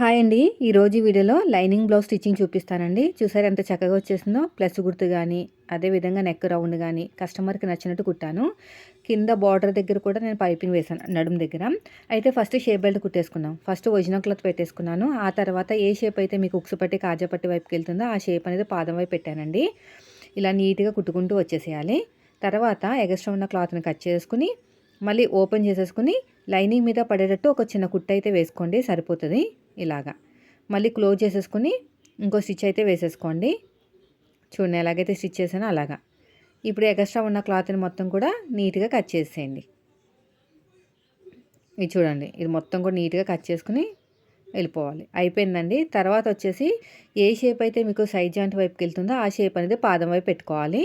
Hi అండి. ఈరోజు వీడియోలో లైనింగ్ బ్లౌజ్ స్టిచ్చింగ్ చూపిస్తానండి. చూసారు ఎంత చక్కగా వచ్చేసిందో? ప్లస్ గుర్తు కానీ అదేవిధంగా నెక్ రౌండ్ కానీ కస్టమర్కి నచ్చినట్టు కుట్టాను. కింద బార్డర్ దగ్గర కూడా నేను పైపింగ్ వేసాను నడుము దగ్గర. అయితే ఫస్ట్ షేప్ బెల్ట్ కుట్టేసుకున్నాం ఫస్ట్ ఒరిజినల్ క్లాత్ పెట్టేసుకున్నాను. ఆ తర్వాత ఏ షేప్ అయితే మీకు ఉక్సు పట్టి కాజా పట్టి వైపుకి వెళ్తుందో ఆ షేప్ అనేది పాదం వైపు పెట్టానండి. ఇలా నీట్గా కుట్టుకుంటూ వచ్చేసేయాలి. తర్వాత ఎగస్ట్రా ఉన్న క్లాత్ని కట్ చేసుకుని మళ్ళీ ఓపెన్ చేసేసుకుని లైనింగ్ మీద పడేటట్టు ఒక చిన్న కుట్ట అయితే వేసుకోండి సరిపోతుంది. ఇలాగా. మళ్ళీ క్లోజ్ చేసేసుకుని ఇంకో స్టిచ్ అయితే వేసేసుకోండి. చూడండి ఎలాగైతే స్టిచ్ చేసానో అలాగా. ఇప్పుడు ఎక్స్ట్రా ఉన్న క్లాత్ని మొత్తం కూడా నీట్గా కట్ చేసేయండి. ఇది చూడండి ఇది మొత్తం కూడా నీట్గా కట్ చేసుకుని వెళ్ళిపోవాలి. అయిపోయిందండి. తర్వాత వచ్చేసి ఏ షేప్ అయితే మీకు సైడ్ జాయింట్ వైపుకి వెళ్తుందో ఆ షేప్ అనేది పాదం వైపు పెట్టుకోవాలి.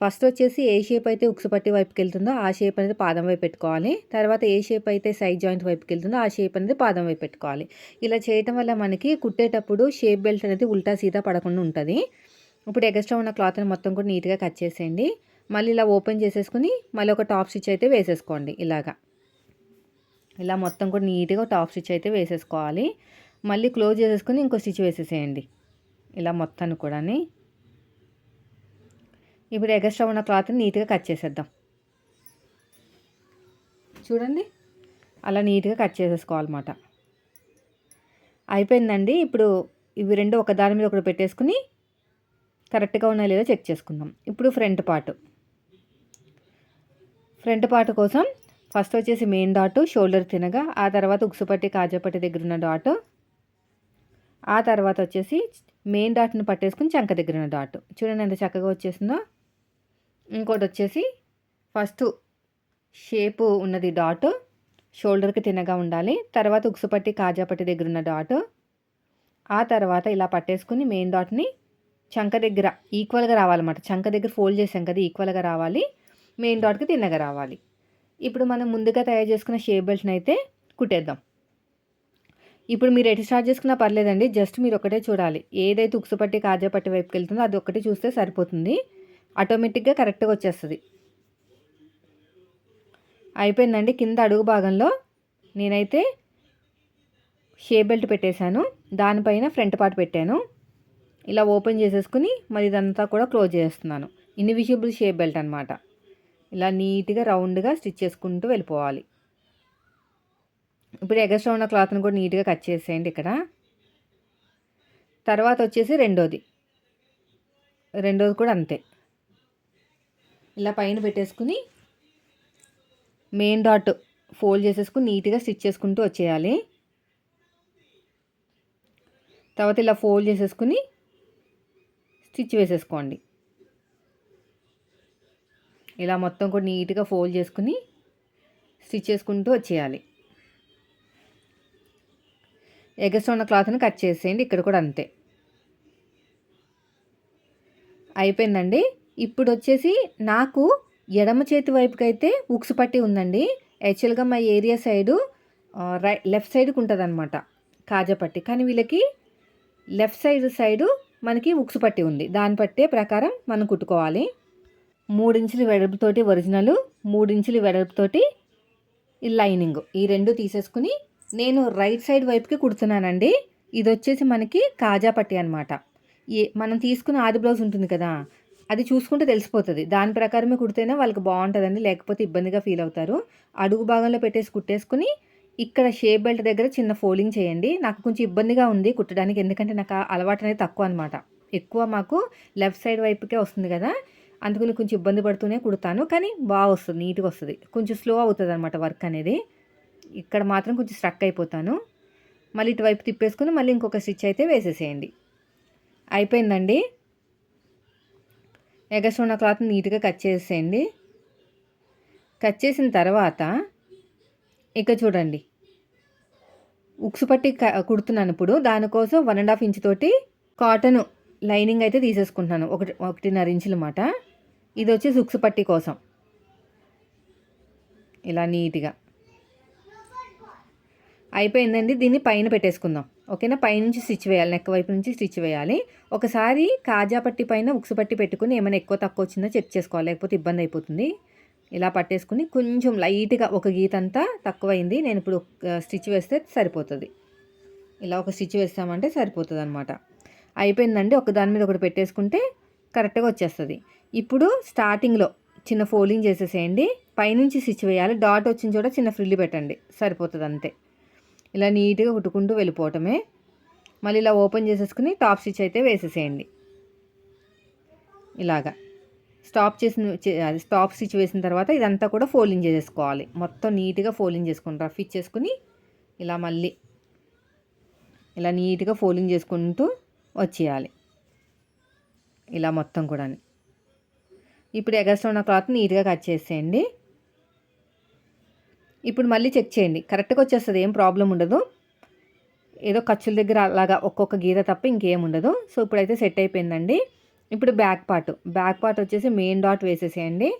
ఫస్ట్ వచ్చేసి ఏ షేప్ అయితే ఉక్సుపట్టి వైపుకి వెళ్తుందో ఆ షేప్ అనేది పాదం వైపు పెట్టుకోవాలి. తర్వాత ఏ షేప్ అయితే సైడ్ జాయింట్ వైపుకి వెళ్తుందో ఆ షేప్ అనేది పాదం వైపు పెట్టుకోవాలి. ఇలా చేయటం వల్ల మనకి కుట్టేటప్పుడు షేప్ బెల్ట్ అనేది ఉల్టా సీదా పడకుండా ఉంటుంది. ఇప్పుడు ఎగస్ట్రా ఉన్న క్లాత్ని మొత్తం కూడా నీట్గా కట్ చేసేయండి. మళ్ళీ ఇలా ఓపెన్ చేసేసుకుని మళ్ళీ ఒక టాప్ స్టిచ్ అయితే వేసేసుకోండి ఇలాగా. ఇలా మొత్తం కూడా నీట్గా టాప్ స్టిచ్ అయితే వేసేసుకోవాలి. మళ్ళీ క్లోజ్ చేసేసుకుని ఇంకో స్టిచ్ వేసేసేయండి. ఇలా మొత్తాన్ని కూడా ఇప్పుడు ఎగస్ట్రా ఉన్న క్లాత్ని నీట్గా కట్ చేసేద్దాం. చూడండి. అలా నీట్గా కట్ చేసేసుకోవాలన్నమాట. అయిపోయిందండి. ఇప్పుడు ఇవి రెండు ఒక దాని మీద ఒకటి పెట్టేసుకుని కరెక్ట్గా ఉన్నాయో లేదో చెక్ చేసుకుందాం. ఇప్పుడు ఫ్రంట్ పార్ట్. ఫ్రంట్ పార్ట్ కోసం ఫస్ట్ వచ్చేసి మెయిన్ డాట్ షోల్డర్ తినగా ఆ తర్వాత ఉక్సుపట్టి కాజాపట్టి దగ్గర ఉన్న డాట్ ఆ తర్వాత వచ్చేసి మెయిన్ డాట్ని పట్టేసుకుని చంక దగ్గర ఉన్న డాట్. చూడండి ఎంత చక్కగా వచ్చేసిందో. ఇంకోటి వచ్చేసి ఫస్ట్ షేపు ఉన్నది డాట్ షోల్డర్కి తిన్నగా ఉండాలి. తర్వాత ఉక్సుపట్టి కాజాపట్టి దగ్గర ఉన్న డాట్. ఆ తర్వాత ఇలా పట్టేసుకుని మెయిన్ డాట్ని చంక దగ్గర ఈక్వల్గా రావాలన్నమాట. చంక దగ్గర ఫోల్డ్ చేసాం కదా ఈక్వల్గా రావాలి. మెయిన్ డాట్కి తిన్నగా రావాలి. ఇప్పుడు మనం ముందుగా తయారు చేసుకున్న షేప్ బెల్ట్ని అయితే కుట్టేద్దాం. ఇప్పుడు మీరు ఎటు స్టార్ట్ చేసుకున్నా పర్లేదండి జస్ట్ మీరు ఒకటే చూడాలి. ఏదైతే ఉక్సుపట్టి కాజాపట్టి వైపుకి వెళ్తుందో అది ఒకటి చూస్తే సరిపోతుంది. ఆటోమేటిక్గా కరెక్ట్గా వచ్చేస్తుంది. అయిపోయిందండి. కింద అడుగు భాగంలో నేనైతే షే బెల్ట్ పెట్టేశాను. దానిపైన ఫ్రంట్ పార్ట్ పెట్టాను. ఇలా ఓపెన్ చేసేసుకుని మరి ఇదంతా కూడా క్లోజ్ చేస్తున్నాను. ఇన్విజిబుల్ షేప్ బెల్ట్ అనమాట ఇలా నీట్గా రౌండ్గా స్టిచ్ చేసుకుంటూ వెళ్ళిపోవాలి. ఇప్పుడు ఎగస్ట్రా ఉన్న క్లాత్ని కూడా నీట్గా కట్ చేసేయండి ఇక్కడ. తర్వాత వచ్చేసి రెండోది. రెండోది కూడా అంతే. ఇలా పైన పెట్టేసుకుని మెయిన్ డాట్ ఫోల్డ్ చేసేసుకుని నీట్గా స్టిచ్ చేసుకుంటూ వచ్చేయాలి. తర్వాత ఇలా ఫోల్డ్ చేసేసుకుని స్టిచ్ వేసేసుకోండి. ఇలా మొత్తం కూడా నీట్గా ఫోల్డ్ చేసుకుని స్టిచ్ చేసుకుంటూ వచ్చేయాలి. ఎగస్ట్ ఉన్న క్లాత్ని కట్ చేసేయండి ఇక్కడ కూడా అంతే. అయిపోయిందండి. ఇప్పుడు వచ్చేసి నాకు ఎడమ చేతి వైపుకి అయితే ఉక్స్ పట్టి ఉందండి. యాక్చువల్గా మా ఏరియా సైడు రై లెఫ్ట్ సైడ్కి ఉంటుంది అనమాట కాజాపట్టి కానీ వీళ్ళకి లెఫ్ట్ సైడ్ సైడు మనకి ఉక్స్ పట్టి ఉంది. దాన్ని పట్టే ప్రకారం మనం కుట్టుకోవాలి. మూడించుల వెడల్పుతోటి ఒరిజినల్ మూడించుల వెడల్పుతోటి లైనింగ్. ఈ రెండు తీసేసుకుని నేను రైట్ సైడ్ వైపుకి కుడుతున్నానండి. ఇది వచ్చేసి మనకి కాజా పట్టి అనమాట ఏ మనం తీసుకున్న ఆది బ్లౌజ్ ఉంటుంది కదా అది చూసుకుంటే తెలిసిపోతుంది. దాని ప్రకారమే కుడితేనే వాళ్ళకి బాగుంటుందండి. లేకపోతే ఇబ్బందిగా ఫీల్ అవుతారు. అడుగు భాగంలో పెట్టేసి కుట్టేసుకుని ఇక్కడ షేప్ బెల్ట్ దగ్గర చిన్న ఫోల్డింగ్ చేయండి. నాకు కొంచెం ఇబ్బందిగా ఉంది కుట్టడానికి. ఎందుకంటే నాకు అలవాటు అనేది తక్కువ అనమాట ఎక్కువ మాకు లెఫ్ట్ సైడ్ వైపుకే వస్తుంది కదా. అందుకని కొంచెం ఇబ్బంది పడుతూనే కుడతాను. కానీ బాగా వస్తుంది. నీట్గా వస్తుంది. కొంచెం స్లో అవుతుంది అనమాట వర్క్ అనేది. ఇక్కడ మాత్రం కొంచెం స్ట్రక్ అయిపోతాను. మళ్ళీ ఇటువైపు తిప్పేసుకుని మళ్ళీ ఇంకొక స్టిచ్ అయితే వేసేసేయండి. అయిపోయిందండి. ఎగస్ ఉన్న క్లాత్ నీట్గా కట్ చేసేయండి. కట్ చేసిన తర్వాత ఇక చూడండి. ఉక్సు పట్టి కుడుతున్నాను ఇప్పుడు. దానికోసం వన్ అండ్ హాఫ్ ఇంచ్ తోటి కాటన్ లైనింగ్ అయితే తీసేసుకుంటున్నాను. ఒకటి ఒకటిన్నర ఇంచులు మాట. ఇది వచ్చేసి ఉక్సు పట్టి కోసం. ఇలా నీట్గా. అయిపోయిందండి. దీన్ని పైన పెట్టేసుకుందాం. ఓకేనా? పైనుంచి స్టిచ్ వేయాలి నెక్ వైపు నుంచి స్టిచ్ వేయాలి. ఒకసారి కాజా పట్టి పైన ఉక్సు పట్టి పెట్టుకుని ఏమైనా ఎక్కువ తక్కువ వచ్చిందో చెక్ చేసుకోవాలి లేకపోతే ఇబ్బంది అయిపోతుంది. ఇలా పట్టేసుకుని కొంచెం లైట్గా ఒక గీత అంతా తక్కువైంది నేను ఇప్పుడు స్టిచ్ వేస్తే సరిపోతుంది. ఇలా ఒక స్టిచ్ వేస్తామంటే సరిపోతుంది అనమాట అయిపోయిందండి ఒక దాని మీద ఒకటి పెట్టేసుకుంటే కరెక్ట్గా వచ్చేస్తుంది. ఇప్పుడు స్టార్టింగ్లో చిన్న ఫోల్డింగ్ చేసేసేయండి పైనుంచి స్టిచ్ వేయాలి డాట్ వచ్చిన చోట చిన్న ఫ్రిల్లు పెట్టండి సరిపోతుంది అంతే. ఇలా నీట్గా కుట్టుకుంటూ వెళ్ళిపోవటమే. మళ్ళీ ఇలా ఓపెన్ చేసేసుకుని టాప్ స్టిచ్ అయితే వేసేసేయండి. ఇలాగా. స్టాప్ చేసిన అది స్టాప్ స్టిచ్ వేసిన తర్వాత ఇదంతా కూడా ఫోల్డింగ్ చేసేసుకోవాలి. మొత్తం నీట్గా ఫోల్డింగ్ చేసుకుని రఫ్ ఇచ్చేసుకుని ఇలా మళ్ళీ ఇలా నీట్గా ఫోల్డింగ్ చేసుకుంటూ వచ్చేయాలి. ఇలా మొత్తం కూడా ఇప్పుడు ఎగస్ట్రా ఉన్న క్లాత్ నీట్గా కట్ చేసేయండి. ఇప్పుడు మళ్ళీ చెక్ చేయండి. కరెక్ట్గా వచ్చేస్తుంది. ఏం ప్రాబ్లం ఉండదు. ఏదో ఖర్చుల దగ్గర అలాగా ఒక్కొక్క గీత తప్ప ఇంకేం ఉండదు. సో ఇప్పుడైతే సెట్ అయిపోయిందండి. ఇప్పుడు బ్యాక్ పార్ట్. బ్యాక్ పార్ట్ వచ్చేసి మెయిన్ డాట్ వేసేసేయండి.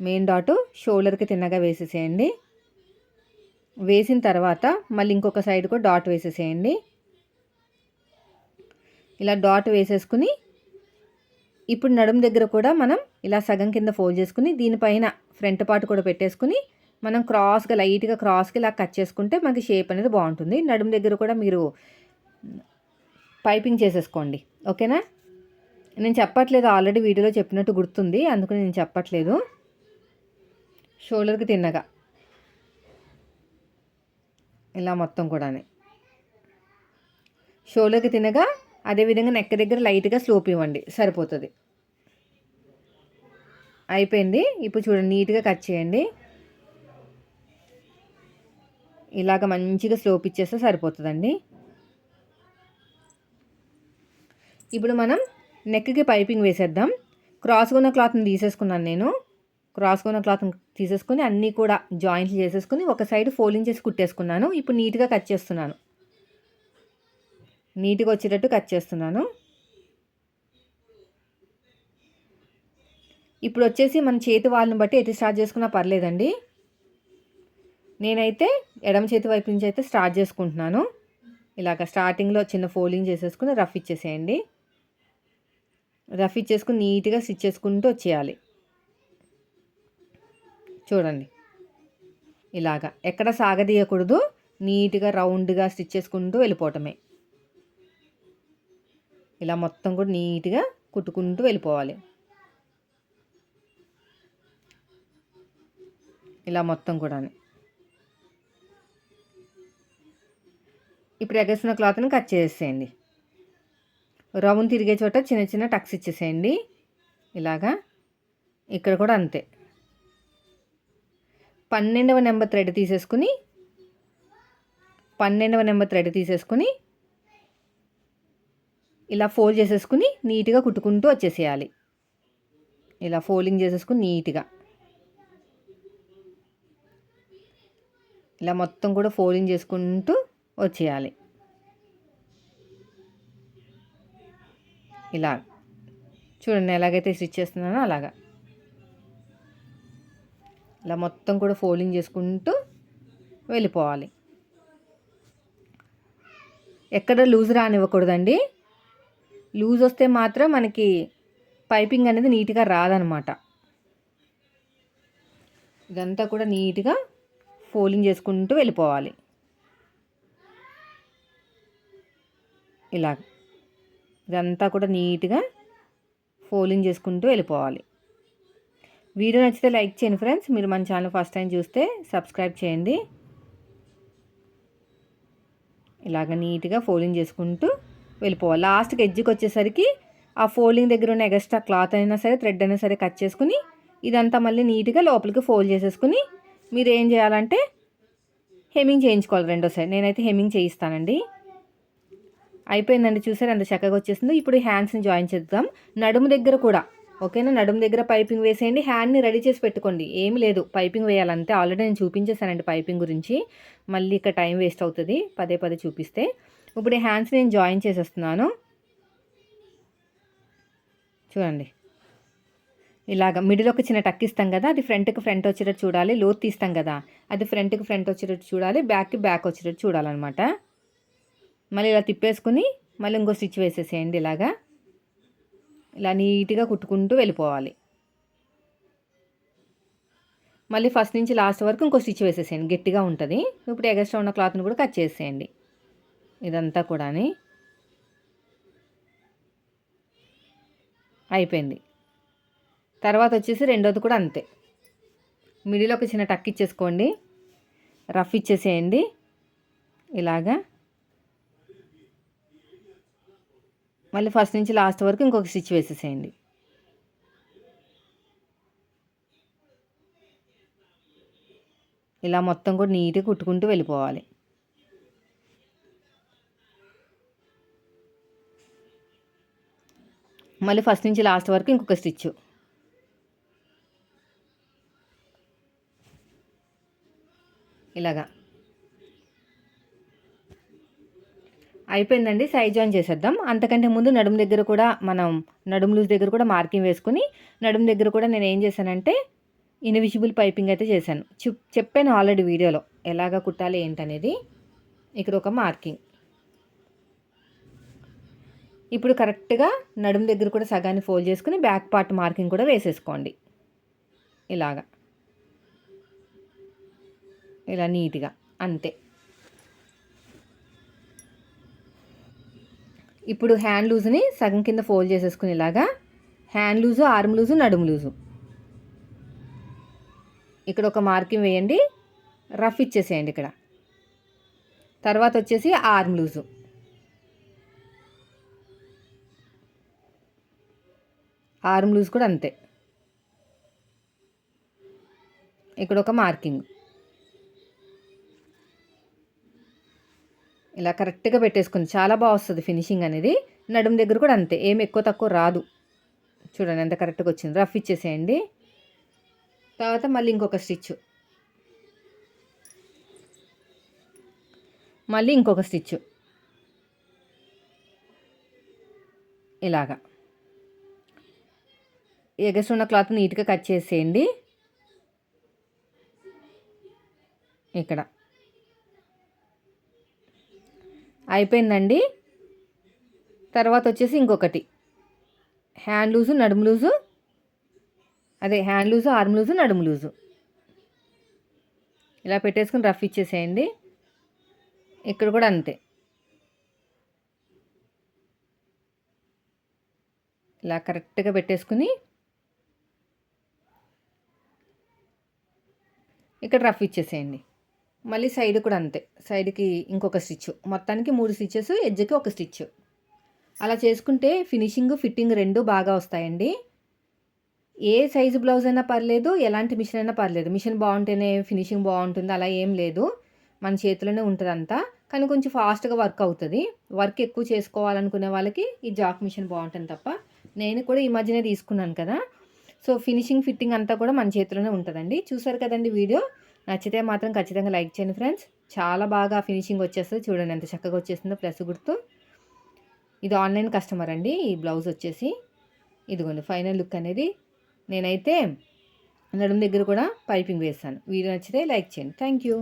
మెయిన్ డాట్ షోల్డర్కి తిన్నగా వేసేసేయండి. వేసిన తర్వాత మళ్ళీ ఇంకొక సైడ్ కూడా డాట్ వేసేసేయండి. ఇలా డాట్ వేసేసుకుని ఇప్పుడు నడుము దగ్గర కూడా మనం ఇలా సగం కింద ఫోల్డ్ చేసుకుని దీనిపైన ఫ్రంట్ పార్ట్ కూడా పెట్టేసుకుని మనం క్రాస్గా లైట్గా క్రాస్కి ఇలా కట్ చేసుకుంటే మనకి షేప్ అనేది బాగుంటుంది. నడుము దగ్గర కూడా మీరు పైపింగ్ చేసేసుకోండి. ఓకేనా? నేను చెప్పట్లేదు ఆల్రెడీ వీడియోలో చెప్పినట్టు గుర్తుంది. అందుకని నేను చెప్పట్లేదు. షోల్డర్కి తిన్నగా. ఇలా మొత్తం కూడా షోలోకి తినగా అదేవిధంగా నెక్క దగ్గర లైట్గా స్లోప్ ఇవ్వండి. సరిపోతుంది. అయిపోయింది. ఇప్పుడు చూడండి నీట్గా కట్ చేయండి. ఇలాగ మంచిగా స్లోప్ ఇచ్చేస్తే సరిపోతుందండి. ఇప్పుడు మనం నెక్కి పైపింగ్ వేసేద్దాం. క్రాస్గా ఉన్న క్లాత్ని తీసేసుకున్నాను నేను. క్రాస్గా ఉన్న క్లాత్ తీసేసుకుని అన్నీ కూడా జాయింట్లు చేసేసుకుని ఒక సైడ్ ఫోల్డింగ్ చేసి కుట్టేసుకున్నాను. ఇప్పుడు నీట్గా కట్ చేస్తున్నాను. నీట్గా వచ్చేటట్టు కట్ చేస్తున్నాను. ఇప్పుడు వచ్చేసి మన చేతి వాళ్ళని బట్టి ఎటు స్టార్ట్ చేసుకున్నా పర్లేదండి. నేనైతే ఎడమ చేతి వైపు నుంచి అయితే స్టార్ట్ చేసుకుంటున్నాను. ఇలాగ స్టార్టింగ్లో చిన్న ఫోల్డింగ్ చేసేసుకుని రఫ్ ఇచ్చేసేయండి. రఫ్ ఇచ్చేసుకుని నీట్గా స్టిచ్ చేసుకుంటూ వచ్చేయాలి. చూడండి. ఇలాగా ఎక్కడ సాగదీయకూడదు. నీట్గా రౌండ్గా స్టిచ్ చేసుకుంటూ వెళ్ళిపోవటమే. ఇలా మొత్తం కూడా నీట్గా కుట్టుకుంటూ వెళ్ళిపోవాలి. ఇలా మొత్తం కూడా ఇప్పుడు ఎగసిన క్లాత్ని కట్ చేసేయండి రౌండ్ తిరిగే చోట చిన్న చిన్న టక్స్ ఇచ్చేసేయండి. ఇలాగా. ఇక్కడ కూడా అంతే. పన్నెండవ నెంబర్ థ్రెడ్ తీసేసుకుని పన్నెండవ నెంబర్ థ్రెడ్ తీసేసుకుని ఇలా ఫోల్డ్ చేసేసుకుని నీట్గా కుట్టుకుంటూ వచ్చేసేయాలి. ఇలా ఫోల్డింగ్ చేసేసుకుని నీట్గా. ఇలా మొత్తం కూడా ఫోల్డింగ్ చేసుకుంటూ వచ్చేయాలి. ఇలా. చూడండి ఎలాగైతే స్టిచ్ చేస్తున్నానో అలాగా. ఇలా మొత్తం కూడా ఫోల్డింగ్ చేసుకుంటూ వెళ్ళిపోవాలి. ఎక్కడ లూజ్ రానివ్వకూడదండి. లూజ్ వస్తే మాత్రం మనకి పైపింగ్ అనేది నీట్గా రాదనమాట. ఇదంతా కూడా నీట్గా ఫోల్డింగ్ చేసుకుంటూ వెళ్ళిపోవాలి. ఇలా ఇదంతా కూడా నీట్గా ఫోలింగ్ చేసుకుంటూ వెళ్ళిపోవాలి. వీడియో నచ్చితే లైక్ చేయండి ఫ్రెండ్స్. మీరు మన ఛానల్ ఫస్ట్ టైం చూస్తే సబ్స్క్రైబ్ చేయండి. ఇలాగ నీట్గా ఫోల్డింగ్ చేసుకుంటూ వెళ్ళిపోవాలి. లాస్ట్కి ఎడ్జ్కి వచ్చేసరికి ఆ ఫోల్డింగ్ దగ్గర ఉన్న ఎక్స్ట్రా క్లాత్ అయినా సరే థ్రెడ్ అయినా సరే కట్ చేసుకుని ఇదంతా మళ్ళీ నీట్గా లోపలికి ఫోల్డ్ చేసేసుకుని మీరు ఏం చేయాలంటే హెమ్మింగ్ చేయించుకోవాలి రెండోసారి. నేనైతే హెమ్మింగ్ చేయిస్తానండి. అయిపోయిందండి చూసారు? ఎంత చక్కగా వచ్చేసిందో. ఇప్పుడు హ్యాండ్స్ని జాయిన్ చేద్దాం. నడుము దగ్గర కూడా. ఓకేనా? నడుము దగ్గర పైపింగ్ వేసేయండి. హ్యాండ్ని రెడీ చేసి పెట్టుకోండి. ఏమి లేదు. పైపింగ్ వేయాలంటే ఆల్రెడీ నేను చూపించేశానండి పైపింగ్ గురించి. మళ్ళీ ఇక్కడ టైం వేస్ట్ అవుతుంది. పదే పదే చూపిస్తే. ఇప్పుడు ఈ హ్యాండ్స్ నేను జాయిన్ చేసేస్తున్నాను. చూడండి. ఇలాగ మిడిల్ ఒక చిన్న టక్ ఇస్తాం కదా. అది ఫ్రంట్కి ఫ్రంట్ వచ్చేటట్టు చూడాలి. లోత్ తీస్తాం కదా. అది ఫ్రంట్కి ఫ్రంట్ వచ్చేటట్టు చూడాలి. బ్యాక్కి బ్యాక్ వచ్చేటట్టు చూడాలన్నమాట. మళ్ళీ ఇలా తిప్పేసుకుని మళ్ళీ ఇంకో స్టిచ్ వేసేసేయండి ఇలాగా. ఇలా నీట్గా కుట్టుకుంటూ వెళ్ళిపోవాలి. మళ్ళీ ఫస్ట్ నుంచి లాస్ట్ వరకు ఇంకో స్టిచ్ వేసేసేయండి. గట్టిగా ఉంటుంది. ఇప్పుడు ఎగస్ట్రా ఉన్న క్లాత్ని కూడా కట్ చేసేయండి. ఇదంతా కూడా అయిపోయింది. తర్వాత వచ్చేసి రెండోది కూడా అంతే. మిడిల్ ఒక చిన్న టక్ ఇచ్చేసుకోండి. రఫ్ ఇచ్చేసేయండి. ఇలాగా. మళ్ళీ ఫస్ట్ నుంచి లాస్ట్ వరకు ఇంకొక స్టిచ్ వేసేసేయండి. ఇలా మొత్తం కూడా నీట్గా కుట్టుకుంటూ వెళ్ళిపోవాలి. మళ్ళీ ఫస్ట్ నుంచి లాస్ట్ వరకు ఇంకొక స్టిచ్ ఇలాగా. అయిపోయిందండి. సైజ్ జాయిన్ చేసేద్దాం. అంతకంటే ముందు నడుము దగ్గర కూడా మనం నడుము లూజ్ దగ్గర కూడా మార్కింగ్ వేసుకుని నడుము దగ్గర కూడా నేను ఏం చేశానంటే ఇన్విజిబుల్ పైపింగ్ అయితే చేశాను. చెప్పాను ఆల్రెడీ వీడియోలో. ఎలాగ కుట్టాలి ఏంటనేది. ఇక్కడ ఒక మార్కింగ్. ఇప్పుడు కరెక్ట్గా నడుము దగ్గర కూడా సగాన్ని ఫోల్డ్ చేసుకుని బ్యాక్ పార్ట్ మార్కింగ్ కూడా వేసేసుకోండి. ఇలాగా. ఇలా నీట్గా. అంతే. ఇప్పుడు హ్యాండ్ లూజ్ని సగం కింద ఫోల్డ్ చేసేసుకునేలాగా హ్యాండ్ లూజు ఆర్మ్ లూజు నడుము లూజు ఇక్కడ ఒక మార్కింగ్ వేయండి. రఫ్ ఇచ్చేసేయండి ఇక్కడ. తర్వాత వచ్చేసి ఆర్మ్ లూజు ఆర్మ్ లూజ్ కూడా అంతే. ఇక్కడ ఒక మార్కింగ్ ఇలా కరెక్ట్గా పెట్టేసుకుంది. చాలా బాగా వస్తుంది ఫినిషింగ్ అనేది. నడుము దగ్గర కూడా అంతే. ఏం ఎక్కువ తక్కువ రాదు. చూడండి ఎంత కరెక్ట్గా వచ్చింది. రఫ్ ఇచ్చేసేయండి. తర్వాత మళ్ళీ ఇంకొక స్టిచ్ మళ్ళీ ఇంకొక స్టిచ్ ఇలాగా. ఎగస్ట్ ఉన్న క్లాత్ నీట్గా కట్ చేసేయండి. ఇక్కడ. అయిపోయిందండి. తర్వాత వచ్చేసి ఇంకొకటి. హ్యాండ్ లూజు నడుము లూజు. అదే హ్యాండ్ లూజు ఆర్మ్ లూజు నడుము లూజు. ఇలా పెట్టేసుకుని రఫ్ ఇచ్చేసేయండి. ఇక్కడ కూడా అంతే. ఇలా కరెక్ట్గా పెట్టేసుకుని ఇక్కడ రఫ్ ఇచ్చేసేయండి. మళ్ళీ సైడ్ కూడా అంతే. సైడ్కి ఇంకొక స్టిచ్ మొత్తానికి మూడు స్టిచ్చెస్ ఎడ్జ్కి ఒక స్టిచ్ అలా చేసుకుంటే ఫినిషింగ్ ఫిట్టింగ్ రెండు బాగా వస్తాయండి. ఏ సైజు బ్లౌజ్ అయినా పర్లేదు ఎలాంటి మిషన్ అయినా పర్లేదు. మిషన్ బాగుంటేనే ఫినిషింగ్ బాగుంటుంది అలా ఏం లేదు. మన చేతిలోనే ఉంటుంది అంతా కానీ కొంచెం ఫాస్ట్గా వర్క్ అవుతుంది. వర్క్ ఎక్కువ చేసుకోవాలనుకునే వాళ్ళకి ఈ జాక్ మిషన్ బాగుంటుంది తప్ప. నేను కూడా ఈ మధ్యనే తీసుకున్నాను కదా. సో ఫినిషింగ్ ఫిట్టింగ్ అంతా కూడా మన చేతిలోనే ఉంటుందండి. చూసారు కదండి వీడియో? నచ్చితే మాత్రం ఖచ్చితంగా లైక్ చేయండి ఫ్రెండ్స్. చాలా బాగా ఫినిషింగ్ వచ్చేస్తుంది. చూడండి ఎంత చక్కగా వచ్చేస్తుందో ప్లస్ గుర్తు. ఇది ఆన్లైన్ కస్టమర్ అండి. ఈ బ్లౌజ్ వచ్చేసి ఇదిగోండి ఫైనల్ లుక్ అనేది. నేనైతే నడుము దగ్గర కూడా పైపింగ్ వేస్తాను. వీడియో నచ్చితే లైక్ చేయండి. Thank you.